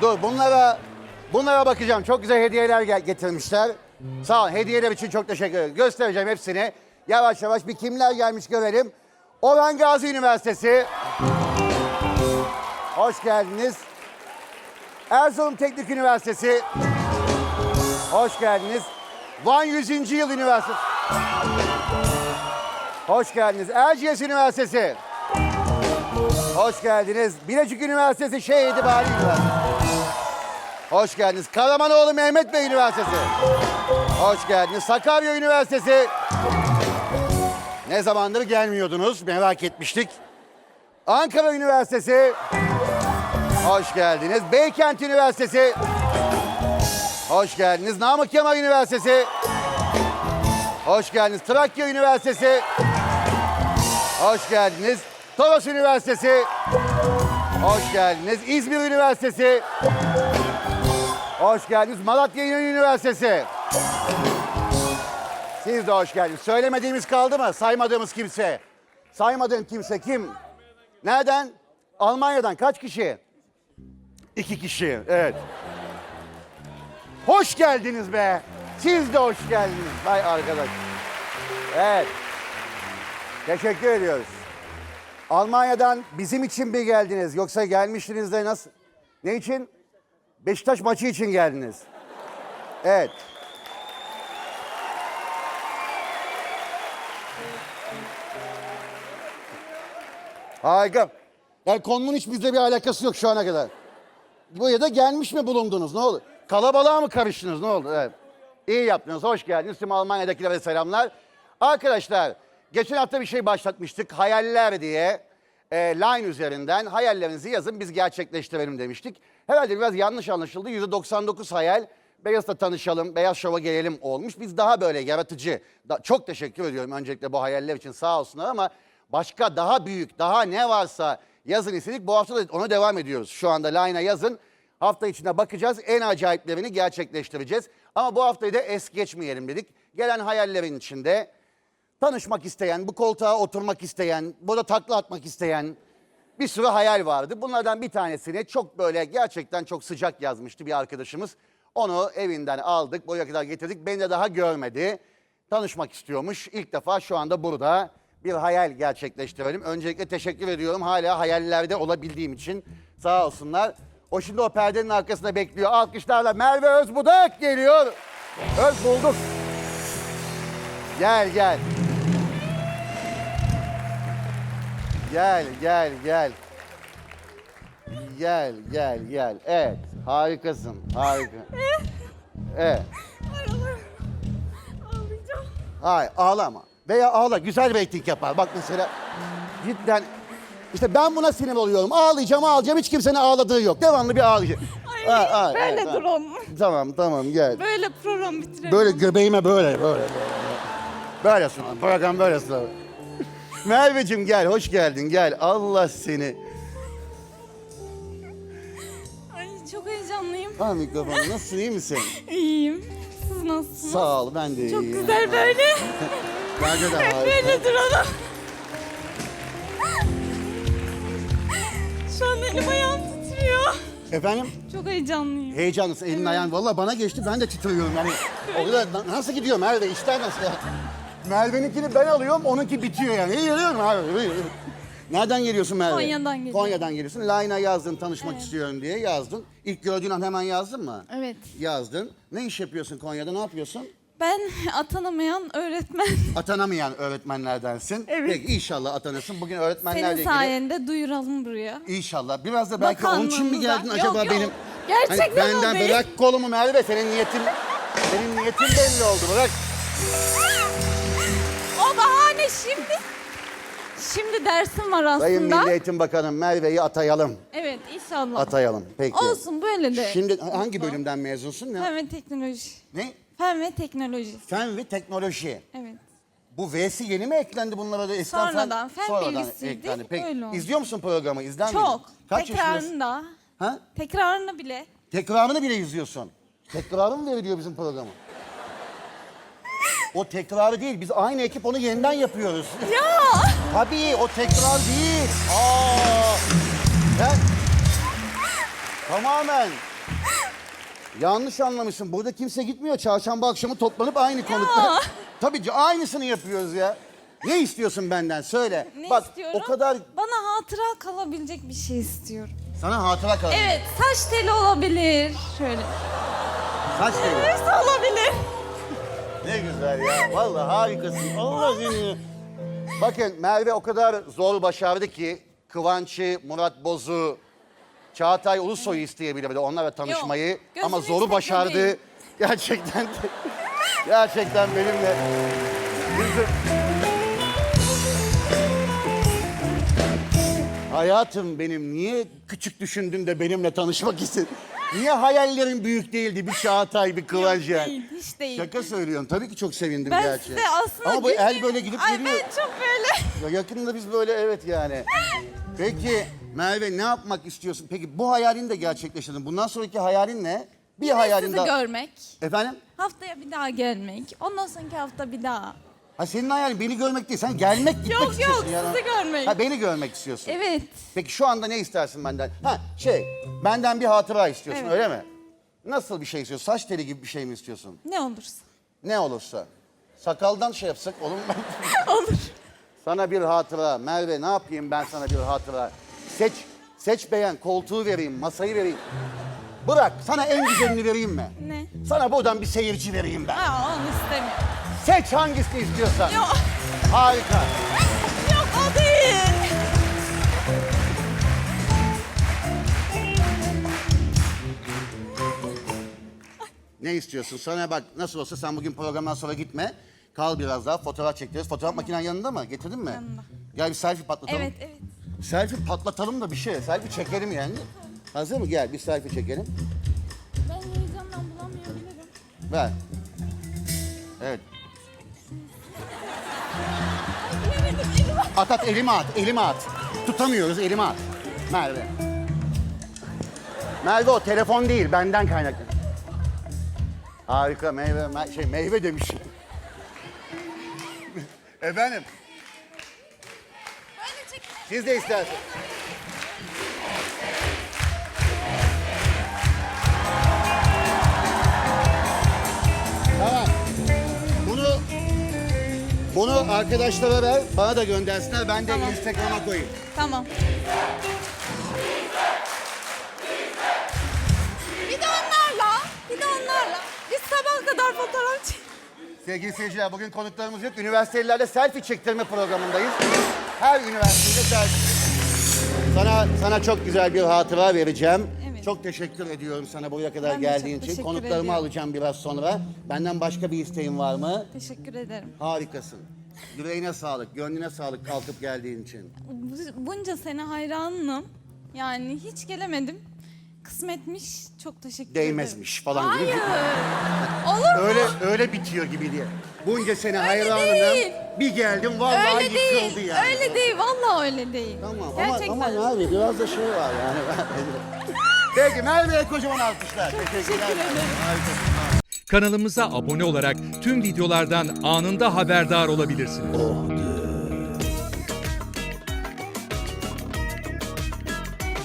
Dur bunlara bunlara bakacağım. Çok güzel hediyeler getirmişler. Sağ ol. Hediyeler için çok teşekkür ederim. Göstereceğim hepsini. Yavaş yavaş bir kimler gelmiş görelim. Orhan Gazi Üniversitesi. Hoş geldiniz. Erzurum Teknik Üniversitesi. Hoş geldiniz. Van 100. Yıl Üniversitesi. Hoş geldiniz. Erciyes Üniversitesi. Hoş geldiniz. Bilecik Üniversitesi Şehit Bali Üniversitesi. Hoş geldiniz. Karamanoğlu Mehmet Bey Üniversitesi. Hoş geldiniz. Sakarya Üniversitesi. Ne zamandır gelmiyordunuz merak etmiştik. Ankara Üniversitesi. Hoş geldiniz. Beykent Üniversitesi. Hoş geldiniz. Namık Kemal Üniversitesi. Hoş geldiniz. Trakya Üniversitesi. Hoş geldiniz. Toros Üniversitesi. Hoş geldiniz. İzmir Üniversitesi. Hoş geldiniz. Malatya Üniversitesi. Siz de hoş geldiniz. Söylemediğimiz kaldı mı? Saymadığımız kimse. Saymadığın kimse kim? Nereden? Almanya'dan kaç kişi? İki kişi, evet. Hoş geldiniz be. Siz de hoş geldiniz. Vay arkadaş. Evet. Teşekkür ediyoruz. Almanya'dan bizim için mi geldiniz? Yoksa gelmiştiniz de nasıl? Ne için? Beşiktaş maçı için geldiniz. Evet. Harika. Yani konunun hiç bizle bir alakası yok şu ana kadar. Buraya da gelmiş mi bulundunuz? Ne oldu? Kalabalığa mı karıştınız? Ne oldu? Evet. İyi yaptınız. Hoş geldiniz. Tüm Almanya'dakilere selamlar. Arkadaşlar, geçen hafta bir şey başlatmıştık. Hayaller diye. E, line üzerinden hayallerinizi yazın biz gerçekleştirelim demiştik. Herhalde biraz yanlış anlaşıldı. %99 hayal. Beyaz'la tanışalım, Beyaz Şov'a gelelim olmuş. Biz daha böyle yaratıcı, da, çok teşekkür ediyorum öncelikle bu hayaller için sağ olsunlar ama başka daha büyük, daha ne varsa yazın istedik. Bu hafta da ona devam ediyoruz. Şu anda line'a yazın. Hafta içinde bakacağız. En acayiplerini gerçekleştireceğiz. Ama bu haftayı da es geçmeyelim dedik. Gelen hayallerin içinde tanışmak isteyen, bu koltuğa oturmak isteyen, burada takla atmak isteyen bir sürü hayal vardı. Bunlardan bir tanesini çok böyle gerçekten çok sıcak yazmıştı bir arkadaşımız. Onu evinden aldık, buraya kadar getirdik. Beni de daha görmedi. Tanışmak istiyormuş. İlk defa şu anda burada bir hayal gerçekleştirelim. Öncelikle teşekkür ediyorum hala hayallerde olabildiğim için. Sağ olsunlar. O şimdi o perdenin arkasında bekliyor. Alkışlarla Merve Özbudak geliyor. Öz bulduk. Gel gel. Gel gel gel. Gel gel gel. Evet harikasın harika. Evet. Ağlayacağım. Hayır ağlama. Veya ağla güzel reyting yapar. Bak mesela cidden işte ben buna sinir oluyorum. Ağlayacağım ağlayacağım hiç kimsenin ağladığı yok. Devamlı bir ağlayacak. Ay, böyle evet, dur ha. oğlum. Tamam tamam gel. Böyle program bitirelim. Böyle göbeğime böyle böyle. Böyle sonra program böyle sonra. Merveciğim gel hoş geldin gel. Allah seni. Ay çok heyecanlıyım. Al mikrofonu nasılsın iyi misin? İyiyim. Siz nasılsınız? Sağ ol ben de Çok iyiyim. güzel böyle. Bence de harika. böyle duralım. Şu an elim ayağım titriyor. Efendim? Çok heyecanlıyım. Heyecanlısın elin ayağın. Valla bana geçti ben de titriyorum yani. O kadar na- nasıl gidiyor Merve işler nasıl? Merve'ninkini ben alıyorum onunki bitiyor yani. İyi geliyorum abi. iyi, iyi. Nereden geliyorsun Merve? Konya'dan geliyorum. Konya'dan geliyorsun. Line'a yazdın tanışmak istiyorum diye yazdın. İlk gördüğün an hemen yazdın mı? Evet. Yazdın. Ne iş yapıyorsun Konya'da ne yapıyorsun? Ben atanamayan öğretmen. Atanamayan öğretmenlerdensin. Evet. Peki inşallah atanırsın. Bugün öğretmenlerle Senin ilgili. sayende duyuralım buraya. İnşallah. Biraz da belki onun için mi geldin Yok, acaba yok. benim? Gerçekten Hani o benden değil. bırak kolumu Merve. Senin niyetin senin niyetin belli oldu. Bırak. Şimdi. Şimdi dersim var Sayın aslında. Milli Eğitim Bakanı Merve'yi atayalım. Evet inşallah. Atayalım. Peki. Olsun böyle de. Şimdi hangi bölümden mezunsun? Ne? Fen ve teknoloji. ne? Fen ve teknoloji. Fen ve teknoloji. Evet. Bu V'si yeni mi eklendi bunlara da? Eskiden Sonradan, fen bilgisiydi. Peki öyle oldu. izliyor musun programı? İzler miydin? Çok. Kaç yaşındasın? Tekrarında. Ha? Tekrarını bile. Tekrarını bile izliyorsun. Tekrarı mı veriliyor bizim programı? O tekrarı değil. Biz aynı ekip onu yeniden yapıyoruz. Ya! Tabii o tekrar değil. Aa. Ben... Tamamen. Yanlış anlamışsın. Burada kimse gitmiyor. Çarşamba akşamı toplanıp aynı konukta. Tabii ki aynısını yapıyoruz ya. Ne istiyorsun benden? Söyle. Ne Bak istiyorum? o kadar Bana hatıra kalabilecek bir şey istiyorum. sana hatıra kalır. Evet, saç teli olabilir. Şöyle. Saç teli. Neyse olabilir. Ne güzel ya. Vallahi harikasın. Allah seni. Bakın Merve o kadar zor başardı ki Kıvanç'ı, Murat Boz'u, Çağatay Ulusoy'u isteyebilirdi onlarla tanışmayı. gözünü Ama zoru isteklemeyin. başardı. Gerçekten de, gerçekten benimle. Bizim... Hayatım benim niye küçük düşündün de benimle tanışmak istedin? Niye hayallerin büyük değildi bir Çağatay bir Kıvanç yani? Değil, hiç değil. Şaka söylüyorum. Tabii ki çok sevindim ben gerçi. size aslında Ama bu el böyle gidip Ay geliyor. ben çok böyle. Ya yakında biz böyle evet yani. Peki Merve ne yapmak istiyorsun? Peki bu hayalini de gerçekleştirdin. Bundan sonraki hayalin ne? Bir hayalin Sizi daha. görmek. Efendim? Haftaya bir daha gelmek. Ondan sonraki hafta bir daha. Ha senin hayalin beni görmek değil. Sen gelmek gitmek Yok, yok, istiyorsun. sizi görmek. Ha beni görmek istiyorsun. Evet. Peki şu anda ne istersin benden? Ha şey benden bir hatıra istiyorsun Evet. öyle mi? Nasıl bir şey istiyorsun? Saç teli gibi bir şey mi istiyorsun? Ne olursa. Ne olursa. Sakaldan şey yapsak olur mu? Olur. Sana bir hatıra. Merve ne yapayım ben sana bir hatıra? Seç, seç beğen. Koltuğu vereyim, masayı vereyim. Bırak, sana en güzelini vereyim mi? Ne? Sana buradan bir seyirci vereyim ben. Aa, onu istemiyorum. Seç hangisini istiyorsan. Yok. Harika. Yok o değil. Ne istiyorsun? Sana bak nasıl olsa sen bugün programdan sonra gitme. Kal biraz daha fotoğraf çektiririz. Fotoğraf makinen yanında mı? Getirdin mi? Yanında. Gel bir selfie patlatalım. Evet evet. Selfie patlatalım da bir şey. Selfie çekelim yani. Hazır mı? Gel bir selfie çekelim. Ben heyecandan bulamayabilirim. Ver. Evet. At at elime at, elime at. Tutamıyoruz elime at. Merve. Merve o telefon değil benden kaynaklı. Harika meyve, me- şey meyve demiş. Efendim siz de isterseniz. Bunu arkadaşlara ver, bana da göndersinler. Ben de Tamam. Instagram'a koyayım. Tamam. Bir de onlarla. Bir de onlarla. Biz sabah kadar fotoğraf çek. Sevgili seyirciler bugün konuklarımız yok. Üniversitelilerle selfie çektirme programındayız. Her üniversitede selfie. Sana sana çok güzel bir hatıra vereceğim. Çok teşekkür ediyorum sana buraya kadar Ben de geldiğin için. teşekkür Konuklarımı ediyorum. alacağım biraz sonra. Benden başka bir isteğin var mı? Teşekkür ederim. Harikasın. Yüreğine sağlık, gönlüne sağlık kalkıp geldiğin için. Bu- Bunca sene hayranım. Yani hiç gelemedim. Kısmetmiş. Çok teşekkür ederim. Değmezmiş falan gibi. Hayır. Olur mu? Öyle öyle bitiyor gibi diye. Bunca sene hayranım. değil. Bir geldim vallahi öyle yıkıldı değil. yani. Öyle değil. Vallahi öyle değil. Tamam Gerçekten. ama, ama abi biraz da şey var yani. Peki Merve'ye kocaman alkışlar. Teşekkürler. teşekkür ederim. Harikasın. Kanalımıza abone olarak tüm videolardan anında haberdar olabilirsiniz. Oh